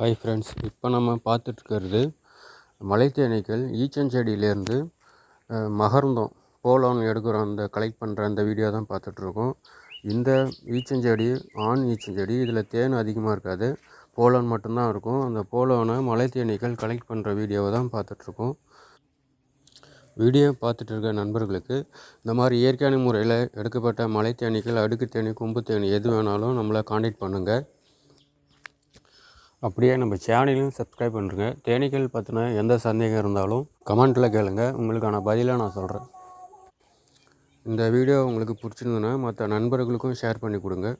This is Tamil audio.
ஹாய் ஃப்ரெண்ட்ஸ் இப்போ நம்ம பார்த்துட்ருக்கிறது மலைத்தேனீக்கள் ஈச்சஞ்செடியிலேருந்து அஹ், போலோன் போலான் எடுக்கிறோம் அந்த கலெக்ட் பண்ணுற அந்த வீடியோ தான் பார்த்துட்ருக்கோம் இந்த ஈச்சஞ்செடி ஆண் ஈச்சஞ்செடி இதில் தேன் அதிகமாக இருக்காது. போலான் மட்டும்தான் இருக்கும். அந்த போலானை மலைத்தேனீக்கள் கலெக்ட் பண்ணுற வீடியோவை தான் பார்த்துட்ருக்கோம் வீடியோ பார்த்துட்டு இருக்க நண்பர்களுக்கு இந்த மாதிரி இயற்கையான முறையில் எடுக்கப்பட்ட மலைத்தேனீக்கள் அடுக்கு தேனி கொம்பு தேனி எது வேணாலும் நம்மளை காண்டாக்ட் பண்ணுங்கள் அப்படியே நம்ம சேனலையும் சப்ஸ்கிரைப் பண்ணுறங்க தேனீக்கள் பற்றின எந்த சந்தேகம் இருந்தாலும் கமெண்ட்டில் கேளுங்க. உங்களுக்கான பதிலை நான் சொல்கிறேன் இந்த வீடியோ உங்களுக்கு பிடிச்சிருந்ததுன்னா மற்ற நண்பர்களுக்கும் ஷேர் பண்ணி கொடுங்க.